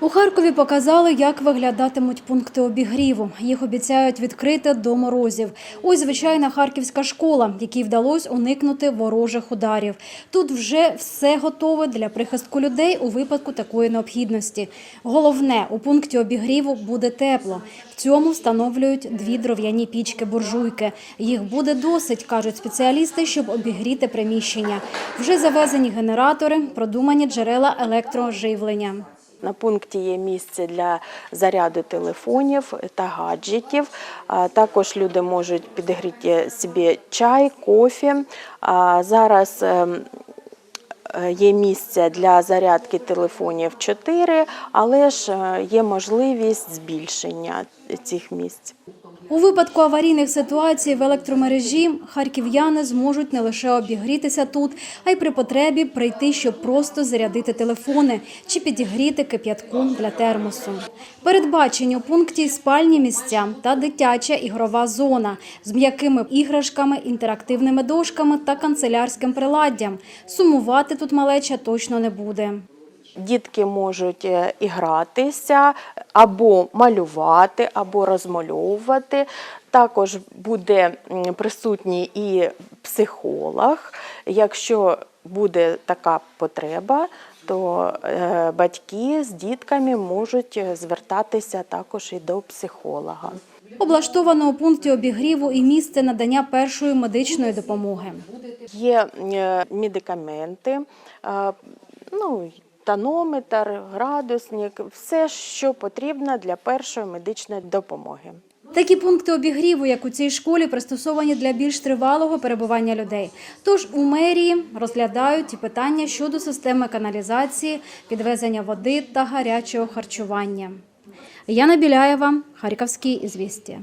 У Харкові показали, як виглядатимуть пункти обігріву. Їх обіцяють відкрити до морозів. Ось звичайна харківська школа, якій вдалося уникнути ворожих ударів. Тут вже все готове для прихистку людей у випадку такої необхідності. Головне, у пункті обігріву буде тепло. В цьому встановлюють дві дров'яні пічки-буржуйки. Їх буде досить, кажуть спеціалісти, щоб обігріти приміщення. Вже завезені генератори, продумані джерела електроживлення. На пункті є місце для заряду телефонів та гаджетів. Також люди можуть підігріти собі чай, кофі. Зараз ем, є місце для зарядки телефонів 4, але ж е, є можливість збільшення цих місць. У випадку аварійних ситуацій в електромережі харків'яни зможуть не лише обігрітися тут, а й при потребі прийти, щоб просто зарядити телефони чи підігріти кип'ятком для термосу. Передбачені у пункті спальні місця та дитяча ігрова зона з м'якими іграшками, інтерактивними дошками та канцелярським приладдям. Сумувати тут малеча точно не буде. Дітки можуть е, і гратися, або малювати, або розмальовувати. Також буде присутній і психолог. Якщо буде така потреба, то е, батьки з дітками можуть е, звертатися також і до психолога. Облаштовано у пункті обігріву і місце надання першої медичної допомоги. Є е, медикаменти, ну, тонометр, градусник, все, що потрібно для першої медичної допомоги. Такі пункти обігріву, як у цій школі, пристосовані для більш тривалого перебування людей. Тож у мерії розглядають і питання щодо системи каналізації, підвезення води та гарячого харчування. Яна Біляєва, Харківські ізвістія.